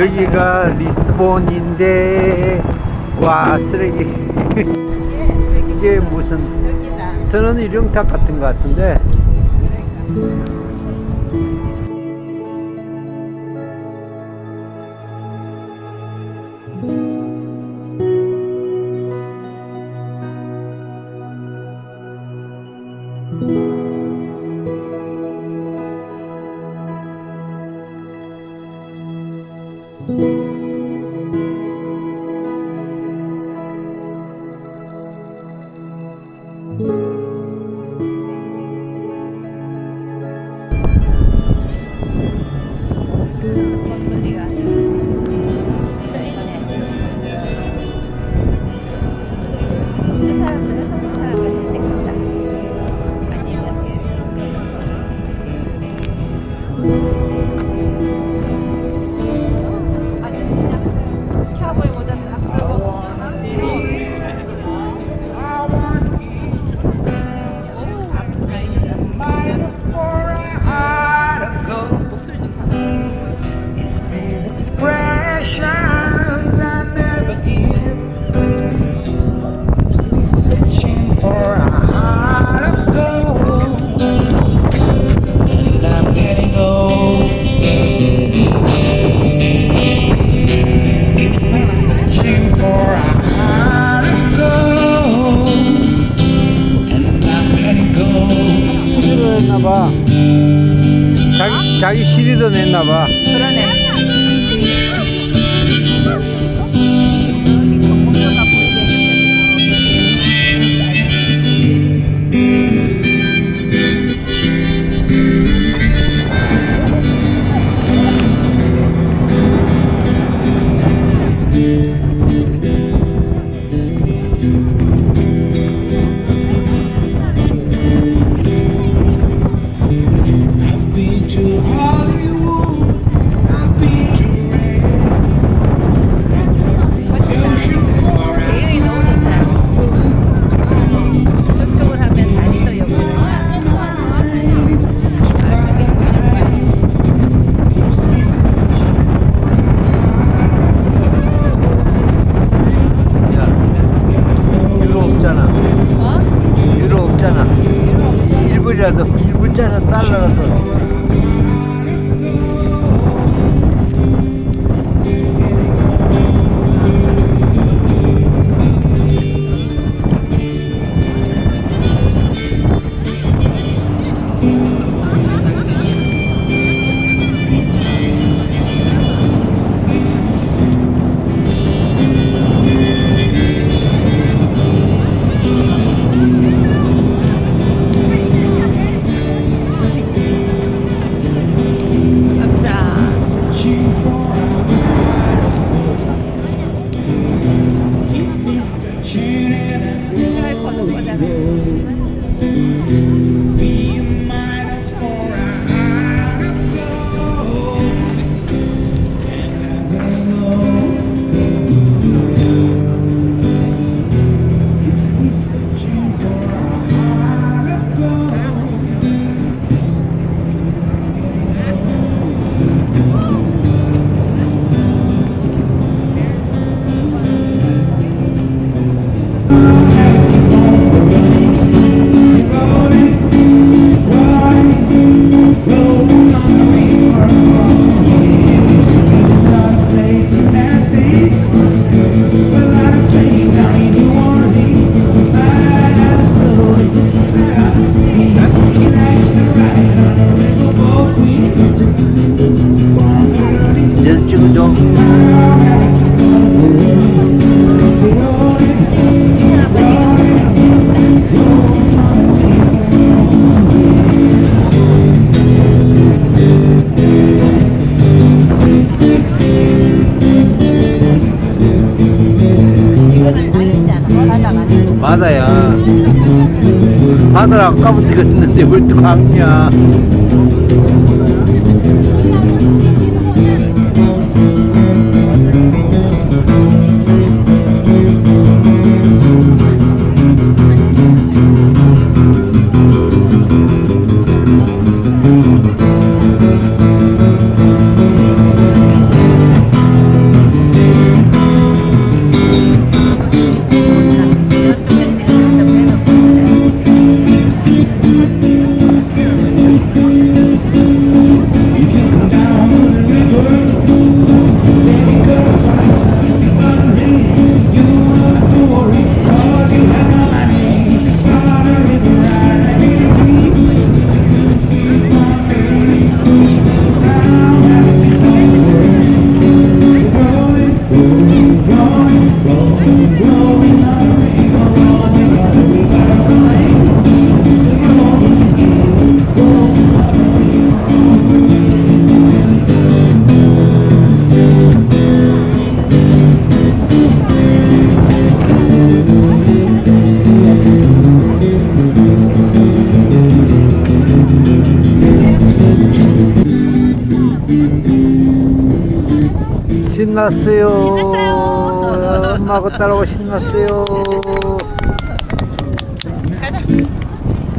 여기가 리스본인데 와 쓰레기. 이게 무슨 선원 일용탑 같은 것 같은데. you. 그랬는데 뭘또 강냐. 신났어요. 신났어요. 엄마하고 딸하고 신났어요. 가자.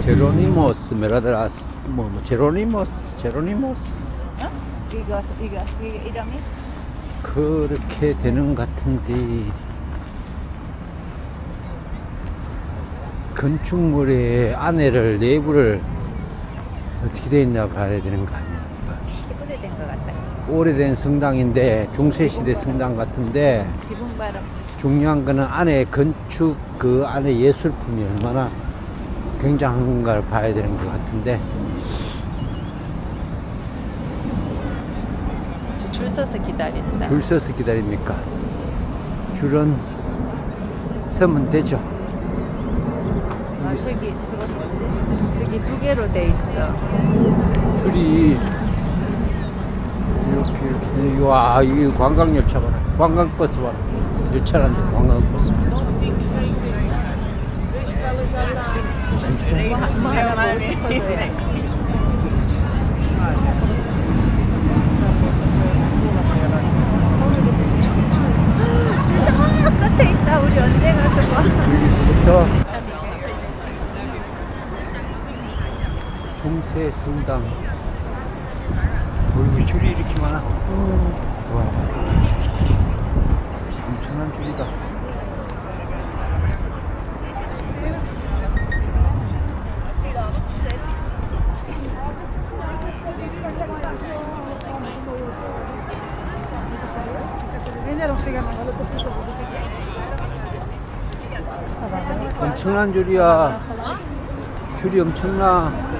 제로니모스 메라드라스 뭐, 뭐 제로니모스 제로니모스 어? 이거 이거 이거 이름이 그렇게 되는 것 같은데 건축물의 안에를 내부를 어떻게 돼 있나 봐야 되는 거 아니야. 오래된 성당인데 중세시대 성당 같은데. 중요한 거는 안에 건축 그 안에 예술품이 얼마나 굉장한가를 봐야 되는 것 같은데 저 줄 서서 기다린다. 줄 서서 기다립니까? 줄은 서면 되죠. 아, 저기 저기 두 개로 돼 있어. 줄이 이렇게 이렇게 돼. 와, 이 관광 열차 봐라. 관광 버스 봐라. 열차란데 관광 버스. 하나 보고 싶어서요. 저 끝에 있다. 우리 언제 가서 봐. 여기서부터 중세 성당. 줄이 이렇게 많아. 와, 엄청난 줄이다. 엄청난 줄이야. 줄이 엄청나.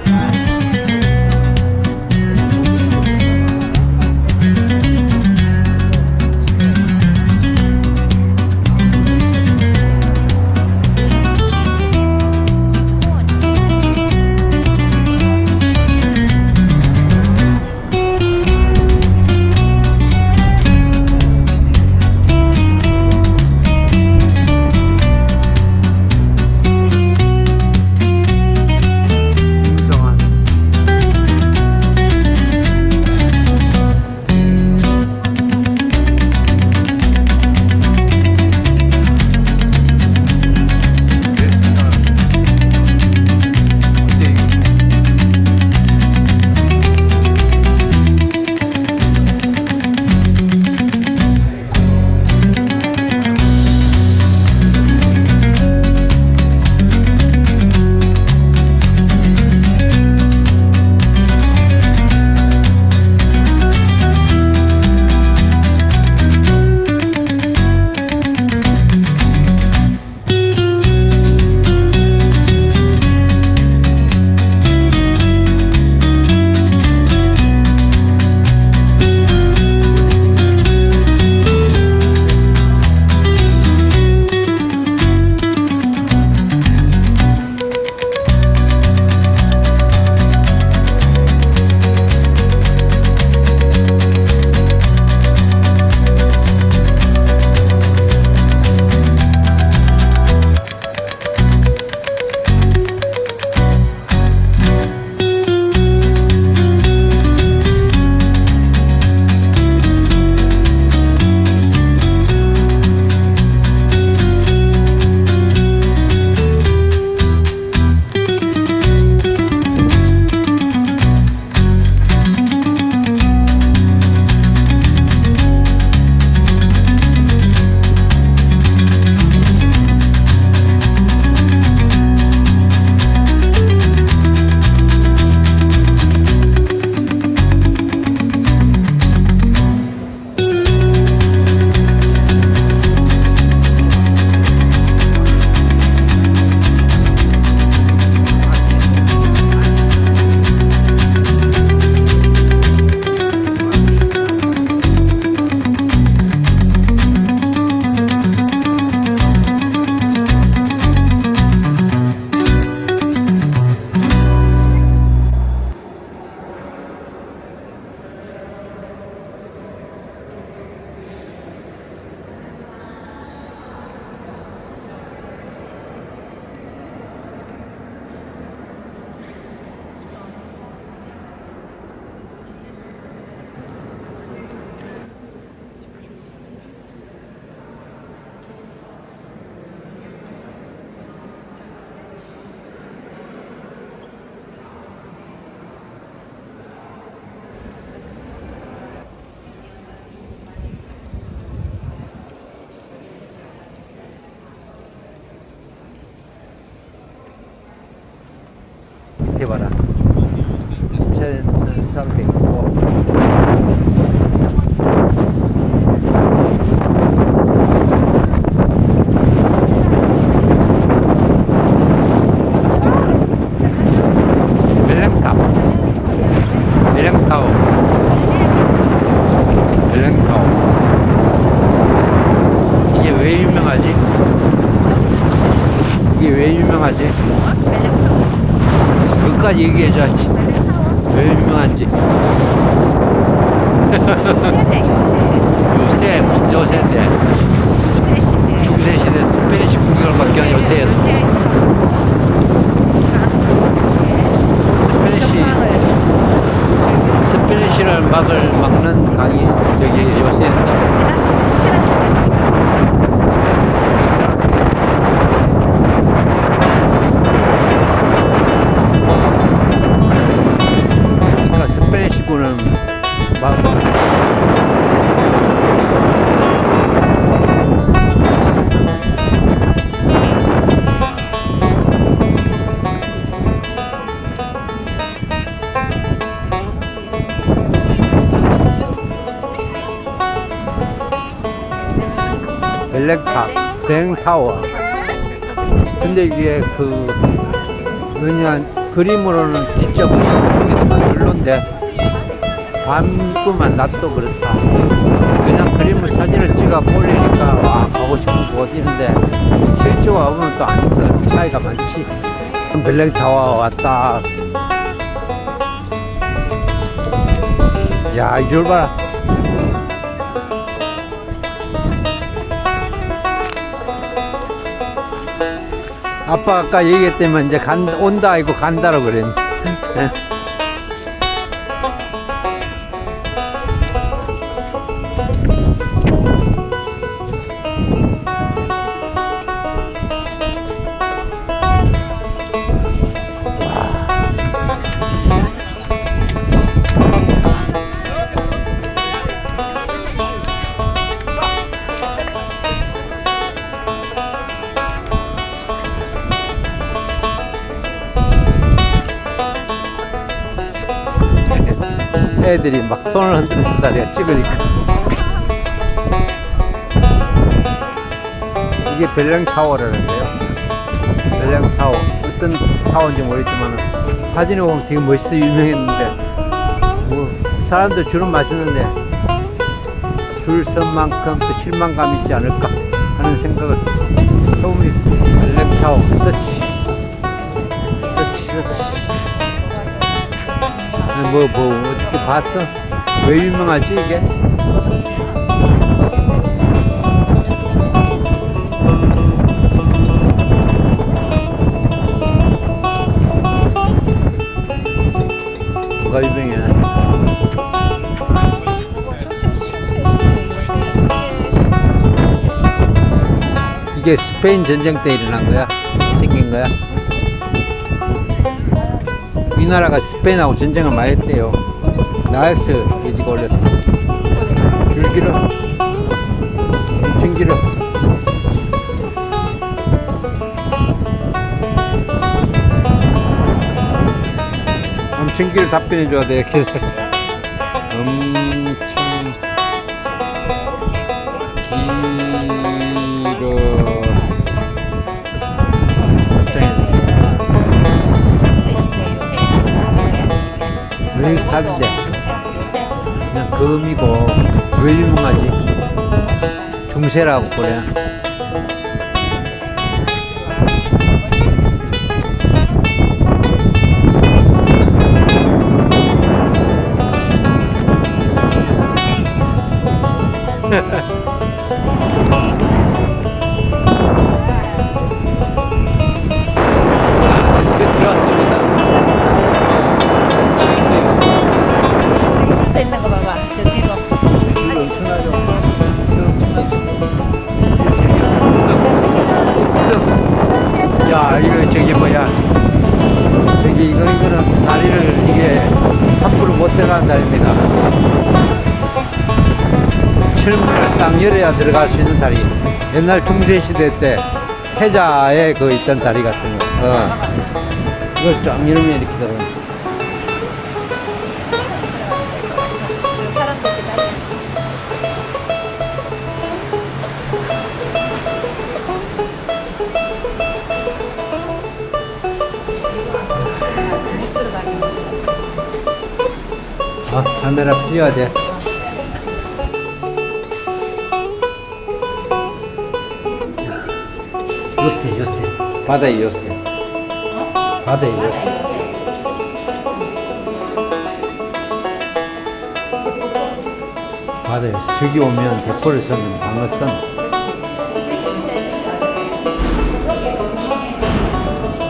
밑에 봐라. 2,305. 벨랭타워. 벨랭타워. 벨랭타워. 이게 왜 유명하지? 이게 왜 유명하지? 그까지 얘기해줘야지. 왜 유명한지. 요새, 무슨 요새인데. 중세시대 스페니시 국경을 바뀌는 요새였어. 스페니시, 스페니시를 막을, 막는 강이 저기 요새였어. 벨타워. 근데 이게 그 뭐냐 그림으로는 직접 보기도 별론데 밤꾸만 낮도 그렇다. 그냥 그림을 사진을 찍어 올리니까 와 가고 싶은 곳 이런데 실제 와보면 또 아니다. 차이가 많지. 벨렉타워 왔다. 야 이걸 봐라. 아빠 아까 얘기했더만 이제 간, 온다 아니고 간다라고 그랬네. 애들이 막 손을 흔든다 내가 찍으니까. 이게 벨랭 타워라는데요. 벨랭 타워. 어떤 타워인지 모르겠지만 사진에 보면 되게 멋있어 유명했는데. 뭐 사람들 줄은 마시는데 줄 선 만큼 또 실망감 있지 않을까 하는 생각을 해봅니다. 벨랭 타워. 서치. 서치 서치 뭐, 뭐, 어떻게 봤어? 왜 유명하지, 이게? 뭐가 유명해? 이게 스페인 전쟁 때 일어난 거야? 생긴 거야? 우리나라가 스페인하고 전쟁을 많이 했대요. 나이스 돼지가 올렸어. 줄 길어. 엄청 길어. 엄청 길어 답변해 줘야 돼. 왜 답인데? 그냥 금이고 왜 유명하지? 중세라고 그래. 열어야 들어갈 수 있는 다리. 옛날 중세 시대 때 패자에 그 있던 다리 같은 거. 어. 이걸 쫙 이러면 이렇게 들어. 사람들 기다려. 못 들어가게. 아, 카메라 돼. 요새, 요새. 바다에 요새. 바다에 요새. 바다에 요새. 저기 오면 대포를 쏘면 방어선.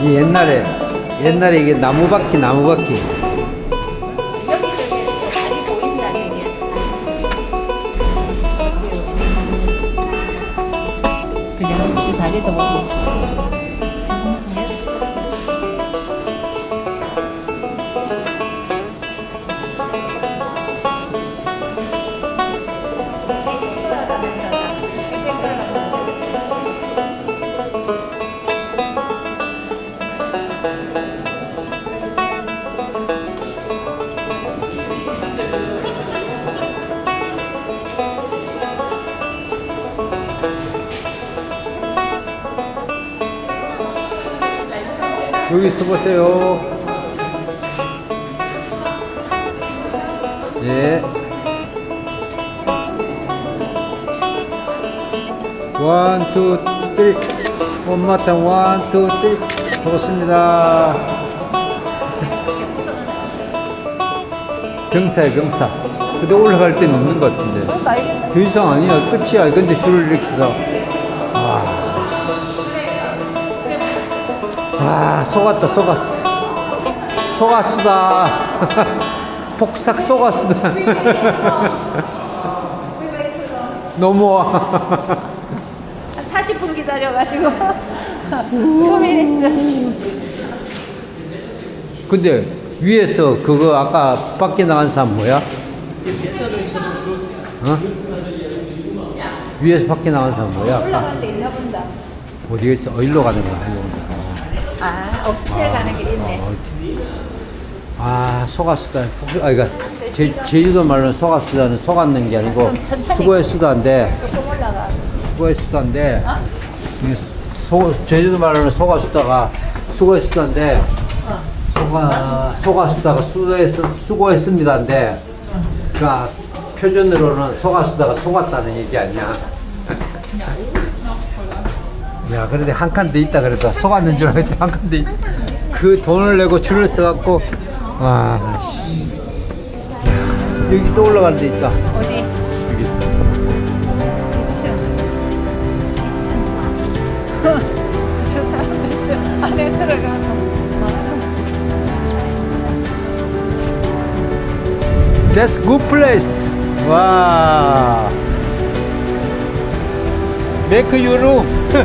이 옛날에, 옛날에 이게 나무바퀴, 나무바퀴. 그냥 이다 보세요. 예. 원, 투, 쓰리. 원마탄 원, 투, 쓰리. 좋습니다. 경사야, 경사. 근데 올라갈 때는 없는 것 같은데. 더 이상 아니야. 끝이야. 근데 줄을 이렇게 서. 아, 속았다, 속았어. 속았수다. 폭삭 속았수다. 한 40분 기다려가지고. 초민했어. 근데 위에서 그거 아까 밖에 나간 사람 뭐야? 어? 위에서 밖에 나간 사람 뭐야? 올라갈 때 있나 본다. 어디에 있어? 어디로 가는 거야? 어디로 가는? 아, 길 있네. 어. 아, 속았수다. 아, 이거 제, 제주도 말로는 속았수다는 속았는 게 아니고 좀 천천히. 수고했수다인데 조금 올라가. 수고했수다인데 이게 소, 제주도 말로는 속았수다가 수고했수다인데 속아 속았수다가 수고했 수고했습니다인데 그러니까 표준으로는 속았수다가 속았다는 얘기 아니야. 야, 그런데 한 칸 더 있다 그래도 속았는 줄 알았더니 한 칸 더 있. 그 돈을 내고 줄을 써갖고 와, 씨. 야, 여기 또 올라가는 데 있다. 어디? 여기. 저 사람들 저 안에 들어가서. That's good place. 와. Make you room. 자,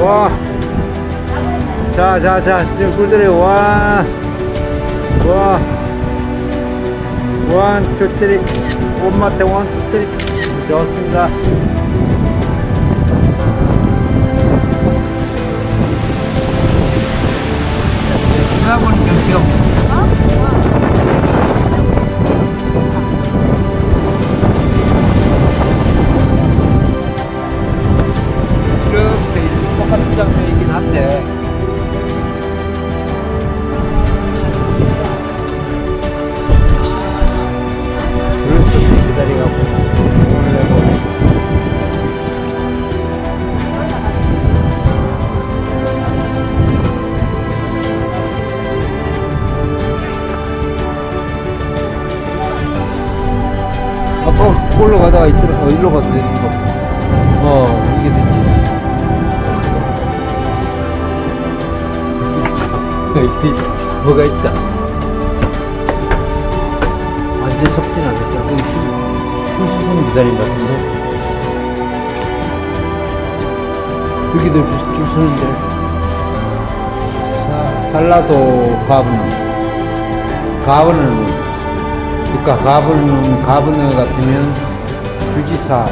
와. 자, 자, 자, 꿀들이 와. 와. 원, 투, 쓰리. 원마태 원, 투, 쓰리. 좋습니다. 아까 올라가다가 있더라 어 일로 가도 되는 거. 어 이게 되지. 뭐가 있다. 완전 섞진 않았다. 여기 숨, 숨 기다린 것 같은데. 여기도 줄, 줄 서는데. 사, 살라도 가브는. 가브는, 그러니까 가브는, 가브너 같으면 주지사.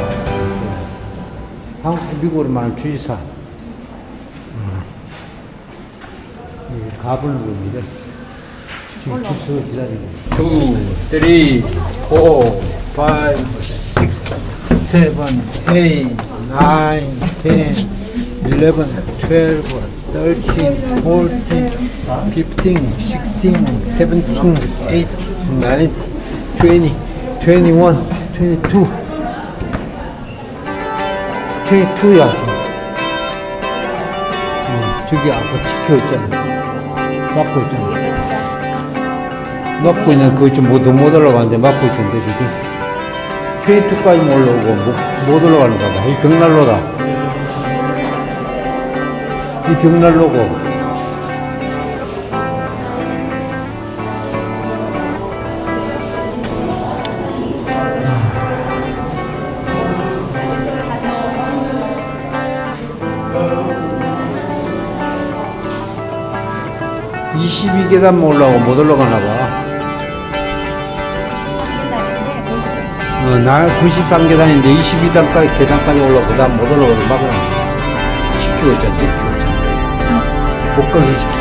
한국, 미국으로 말하면 주지사. 음. 이 가브는 겁니다. 지금 줄 서서 기다리고. 2, 3, 4, 5, 6, 7, 8, 9, 10, 11, 12, 13, 14, 15, 16, 17, 18, 19, 20, 21, 22. 22야. 응, 저기 아까 지켜 있잖아. 막고 있잖아. 막고 있는 그거 좀 못, 못 올라가는데 막고 있던데 저기 22까지 올라오고 못, 못 올라가는가 봐. 이 벽난로다. 이 벽난로고. (22계단) 계단 올라오고 못 올라가나 봐. 13계단인데 거기서 어, 나 93계단인데 22단까지 계단까지 올라오고 그다음 못 올라가고 막 지키고 있잖아 지키고 있잖아 못 가게 지키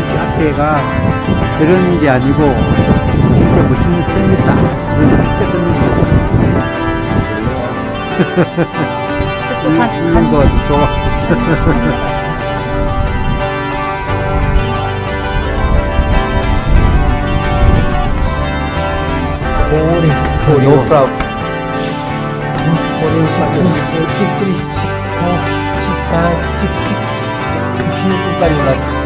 앞에가 저런 게 아니고 진짜 멋있는 쌤이 딱 쓰는 진짜 끝내는 저쪽 한, 한 거 좋아 고리 고리 오프라 고리 시트 63 64 65 66 66까지 올랐다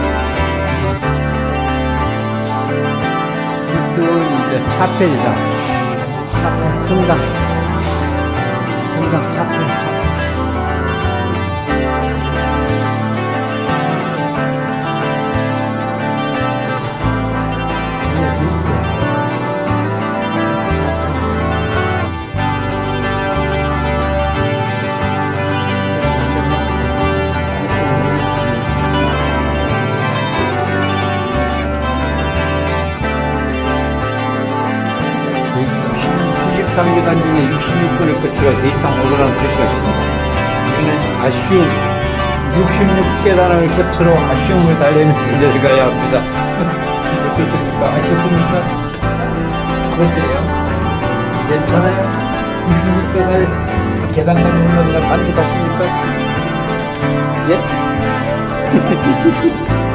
디스원 이제 차펠이다. 차펠 성당 성당 차펠 차펠 93계단 중에 66번을 끝으로 더 이상 올라가는 표시가 있습니다. 이는 아쉬움. 66계단을 끝으로 아쉬움을 달래면서 내려가야 합니다. 어떻습니까? 아쉽습니까? 그런데요. 괜찮아요? 66계단 계단까지 올라가면 만족하십니까? 예?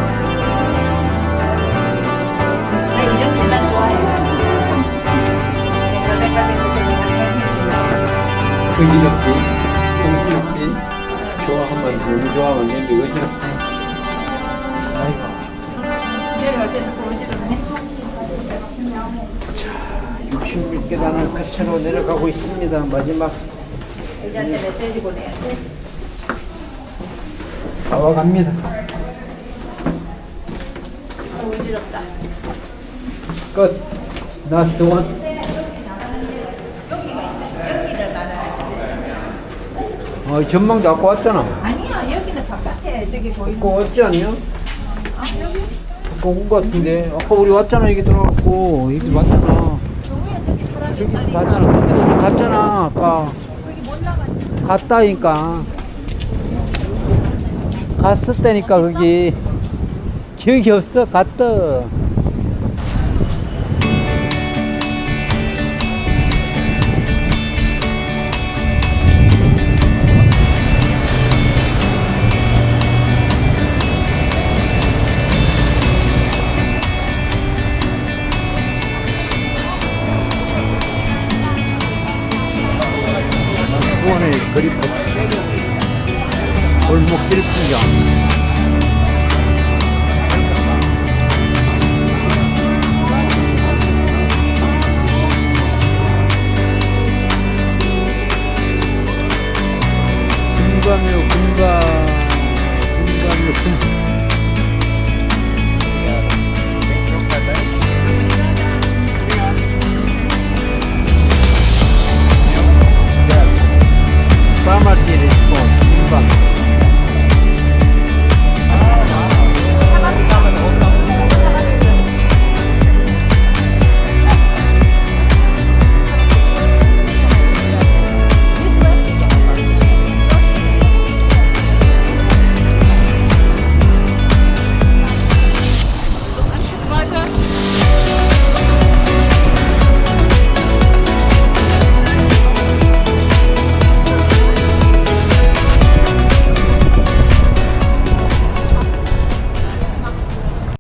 어지럽기, 꽁지럽기, 좋아하면 너무 좋아하면 여기 어지럽기. 아이고. 보여주거든요. 66계단을 끝으로 내려가고 있습니다. 마지막 의자한테 메시지 보내야지. 다 와갑니다. 아, 어지럽다. 끝. 라스트 원. 여기를 말하는데. 어, 전망도 아까 왔잖아. 아니야, 여기는 바깥에 저기 보이는 아까 왔지 않냐? 아, 여기? 아까 온 거 같은데. 아까 우리 왔잖아. 여기 들어갔고. 여기 왔잖아. 저기 사람이 저기 있다니까. 갔잖아. 거기도 우리 갔잖아. 아까. 여기 못 나갔지. 갔다니까. 갔을 때니까 거기. 기억이 없어. 갔다.